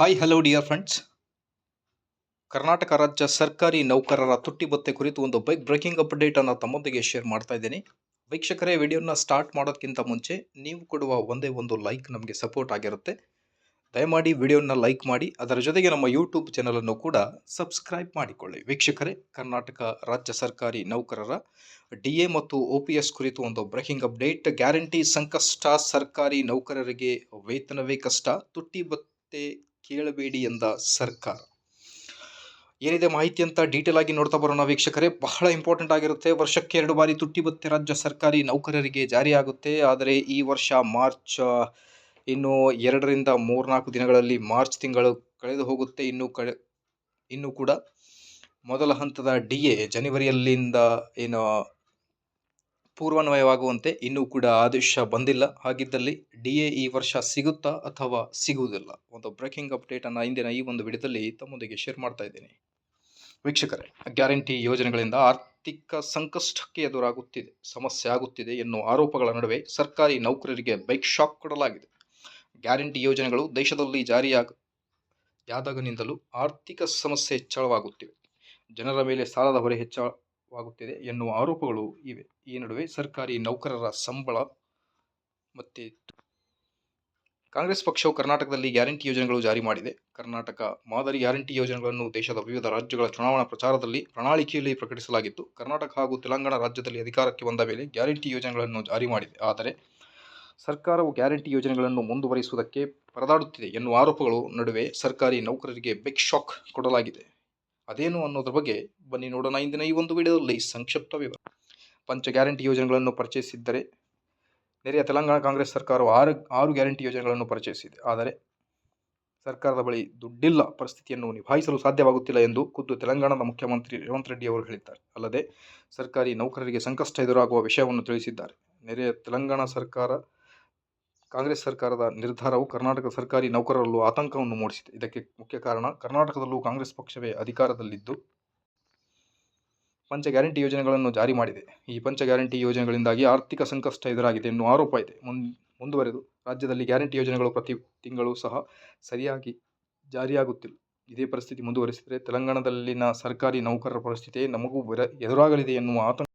Hi hello dear friends Karnataka ರಾಜ್ಯ ಸರ್ಕಾರಿ ನೌಕರರ ತುಟ್ಟಿ ಬತ್ತೆ ಕುರಿತು ಒಂದು ಬೈಕ್ ಬ್ರೇಕಿಂಗ್ ಅಪ್ಡೇಟ್ ಅನ್ನು ತಮ್ಮೊಂದಿಗೆ ಶೇರ್ ಮಾಡ್ತಾ ಇದ್ದೀನಿ. ವೀಕ್ಷಕರೇ ವಿಡಿಯೋನ ಸ್ಟಾರ್ಟ್ ಮಾಡೋದಕ್ಕಿಂತ ಮುಂಚೆ ನೀವು ಕೊಡುವ ಒಂದೇ ಒಂದು ಲೈಕ್ ನಮಗೆ ಸಪೋರ್ಟ್ ಆಗಿರುತ್ತೆ. ದಯಮಾಡಿ ವಿಡಿಯೋನ ಲೈಕ್ ಮಾಡಿ, ಅದರ ಜೊತೆಗೆ ನಮ್ಮ ಯೂಟ್ಯೂಬ್ ಚಾನಲನ್ನು ಕೂಡ ಸಬ್ಸ್ಕ್ರೈಬ್ ಮಾಡಿಕೊಳ್ಳಿ. ವೀಕ್ಷಕರೇ ಕರ್ನಾಟಕ ರಾಜ್ಯ ಸರ್ಕಾರಿ ನೌಕರರ ಡಿ ಎ ಮತ್ತು ಒ ಪಿ ಎಸ್ ಕುರಿತು ಒಂದು ಬ್ರೇಕಿಂಗ್ ಅಪ್ಡೇಟ್ ಗ್ಯಾರಂಟಿ ಸಂಕಷ್ಟ, ಸರ್ಕಾರಿ ನೌಕರರಿಗೆ ವೇತನವೇ ಕಷ್ಟ. ತುಟ್ಟಿ ಭತ್ಯೆ ಕೇಳಬೇಡಿ ಎಂದ ಸರ್ಕಾರ. ಏನಿದೆ ಮಾಹಿತಿ ಅಂತ ಡೀಟೇಲ್ ಆಗಿ ನೋಡ್ತಾ ಬರೋಣ ವೀಕ್ಷಕರೇ. ಬಹಳ ಇಂಪಾರ್ಟೆಂಟ್ ಆಗಿರುತ್ತೆ. ವರ್ಷಕ್ಕೆ ಎರಡು ಬಾರಿ ತುಟ್ಟಿ ಬತ್ತೆ ರಾಜ್ಯ ಸರ್ಕಾರಿ ನೌಕರರಿಗೆ ಜಾರಿಯಾಗುತ್ತೆ. ಆದರೆ ಈ ವರ್ಷ ಮಾರ್ಚ್ ಇನ್ನು ಎರಡರಿಂದ ಮೂರ್ನಾಲ್ಕು ದಿನಗಳಲ್ಲಿ ಮಾರ್ಚ್ ತಿಂಗಳು ಕಳೆದು ಹೋಗುತ್ತೆ. ಇನ್ನು ಕಳೆ, ಇನ್ನು ಕೂಡ ಮೊದಲ ಹಂತದ ಡಿ ಎ ಜನವರಿಯಲ್ಲಿಂದ ಏನು ಪೂರ್ವಾನ್ವಯವಾಗುವಂತೆ ಇನ್ನೂ ಕೂಡ ಆದೇಶ ಬಂದಿಲ್ಲ. ಹಾಗಿದ್ದಲ್ಲಿ ಡಿ ಎ ಈ ವರ್ಷ ಸಿಗುತ್ತಾ ಅಥವಾ ಸಿಗುವುದಿಲ್ಲ? ಒಂದು ಬ್ರೇಕಿಂಗ್ ಅಪ್ಡೇಟನ್ನು ಇಂದಿನ ಈ ಒಂದು ವಿಡಿಯೋದಲ್ಲಿ ತಮ್ಮೊಂದಿಗೆ ಶೇರ್ ಮಾಡ್ತಾ ಇದ್ದೀನಿ. ವೀಕ್ಷಕರೇ, ಗ್ಯಾರಂಟಿ ಯೋಜನೆಗಳಿಂದ ಆರ್ಥಿಕ ಸಂಕಷ್ಟಕ್ಕೆ ಎದುರಾಗುತ್ತಿದೆ, ಸಮಸ್ಯೆ ಆಗುತ್ತಿದೆ ಎನ್ನುವ ಆರೋಪಗಳ ನಡುವೆ ಸರ್ಕಾರಿ ನೌಕರರಿಗೆ ಬೈಕ್ ಶಾಕ್ ಕೊಡಲಾಗಿದೆ. ಗ್ಯಾರಂಟಿ ಯೋಜನೆಗಳು ದೇಶದಲ್ಲಿ ಜಾರಿಯಾಗ ಆರ್ಥಿಕ ಸಮಸ್ಯೆ ಹೆಚ್ಚಳವಾಗುತ್ತಿವೆ. ಜನರ ಮೇಲೆ ಸಾಲದ ಹೊರೆ ಹೆಚ್ಚಳವಾಗುತ್ತಿದೆ ಎನ್ನುವ ಆರೋಪಗಳು ಇವೆ. ಈ ನಡುವೆ ಸರ್ಕಾರಿ ನೌಕರರ ಸಂಬಳ ಮತ್ತೆ ಕಾಂಗ್ರೆಸ್ ಪಕ್ಷವು ಕರ್ನಾಟಕದಲ್ಲಿ ಗ್ಯಾರಂಟಿ ಯೋಜನೆಗಳು ಜಾರಿ ಮಾಡಿದೆ. ಕರ್ನಾಟಕ ಮಾದರಿ ಗ್ಯಾರಂಟಿ ಯೋಜನೆಗಳನ್ನು ದೇಶದ ವಿವಿಧ ರಾಜ್ಯಗಳ ಚುನಾವಣಾ ಪ್ರಚಾರದಲ್ಲಿ ಪ್ರಣಾಳಿಕೆಯಲ್ಲಿ ಪ್ರಕಟಿಸಲಾಗಿತ್ತು. ಕರ್ನಾಟಕ ಹಾಗೂ ತೆಲಂಗಾಣ ರಾಜ್ಯದಲ್ಲಿ ಅಧಿಕಾರಕ್ಕೆ ಬಂದ ಮೇಲೆ ಗ್ಯಾರಂಟಿ ಯೋಜನೆಗಳನ್ನು ಜಾರಿ ಮಾಡಿದೆ. ಆದರೆ ಸರ್ಕಾರವು ಗ್ಯಾರಂಟಿ ಯೋಜನೆಗಳನ್ನು ಮುಂದುವರಿಸುವುದಕ್ಕೆ ಪರದಾಡುತ್ತಿದೆ ಎನ್ನುವ ಆರೋಪಗಳು ನಡುವೆ ಸರ್ಕಾರಿ ನೌಕರರಿಗೆ ಬಿಗ್ ಶಾಕ್ ಕೊಡಲಾಗಿದೆ. ಅದೇನು ಅನ್ನೋದ್ರ ಬಗ್ಗೆ ಬನ್ನಿ ನೋಡೋಣ ಇಂದಿನ ಈ ಒಂದು ವಿಡಿಯೋದಲ್ಲಿ ಸಂಕ್ಷಿಪ್ತ ವಿವರ. ಪಂಚ ಗ್ಯಾರಂಟಿ ಯೋಜನೆಗಳನ್ನು ಪರಿಚಯಿಸಿದ್ದರೆ ನೆರೆಯ ತೆಲಂಗಾಣ ಕಾಂಗ್ರೆಸ್ ಸರ್ಕಾರವು ಆರು ಆರು ಗ್ಯಾರಂಟಿ ಯೋಜನೆಗಳನ್ನು ಪರಿಚಯಿಸಿದೆ. ಆದರೆ ಸರ್ಕಾರದ ಬಳಿ ದುಡ್ಡಿಲ್ಲ, ಪರಿಸ್ಥಿತಿಯನ್ನು ನಿಭಾಯಿಸಲು ಸಾಧ್ಯವಾಗುತ್ತಿಲ್ಲ ಎಂದು ಖುದ್ದು ತೆಲಂಗಾಣದ ಮುಖ್ಯಮಂತ್ರಿ ರೇವಂತ್ ರೆಡ್ಡಿ ಅವರು ಹೇಳಿದ್ದಾರೆ. ಅಲ್ಲದೆ, ಸರ್ಕಾರಿ ನೌಕರರಿಗೆ ಸಂಕಷ್ಟ ಎದುರಾಗುವ ವಿಷಯವನ್ನು ತಿಳಿಸಿದ್ದಾರೆ. ನೆರೆಯ ತೆಲಂಗಾಣ ಸರ್ಕಾರ, ಕಾಂಗ್ರೆಸ್ ಸರ್ಕಾರದ ನಿರ್ಧಾರವು ಕರ್ನಾಟಕ ಸರ್ಕಾರಿ ನೌಕರರಲ್ಲೂ ಆತಂಕವನ್ನು ಮೂಡಿಸಿದೆ. ಇದಕ್ಕೆ ಮುಖ್ಯ ಕಾರಣ, ಕರ್ನಾಟಕದಲ್ಲೂ ಕಾಂಗ್ರೆಸ್ ಪಕ್ಷವೇ ಅಧಿಕಾರದಲ್ಲಿದ್ದು ಪಂಚ ಗ್ಯಾರಂಟಿ ಯೋಜನೆಗಳನ್ನು ಜಾರಿ ಮಾಡಿದೆ. ಈ ಪಂಚ ಗ್ಯಾರಂಟಿ ಯೋಜನೆಗಳಿಂದಾಗಿ ಆರ್ಥಿಕ ಸಂಕಷ್ಟ ಎದುರಾಗಿದೆ ಎನ್ನುವ ಆರೋಪ ಇದೆ. ಮುನ್, ಮುಂದುವರೆದು ರಾಜ್ಯದಲ್ಲಿ ಗ್ಯಾರಂಟಿ ಯೋಜನೆಗಳು ಪ್ರತಿ ತಿಂಗಳು ಸಹ ಸರಿಯಾಗಿ ಜಾರಿಯಾಗುತ್ತಿಲ್ಲ. ಇದೇ ಪರಿಸ್ಥಿತಿ ಮುಂದುವರಿಸಿದರೆ ತೆಲಂಗಾಣದಲ್ಲಿನ ಸರ್ಕಾರಿ ನೌಕರರ ಪರಿಸ್ಥಿತಿ ನಮಗೂ ಎದುರಾಗಲಿದೆ ಎನ್ನುವ ಆತಂಕ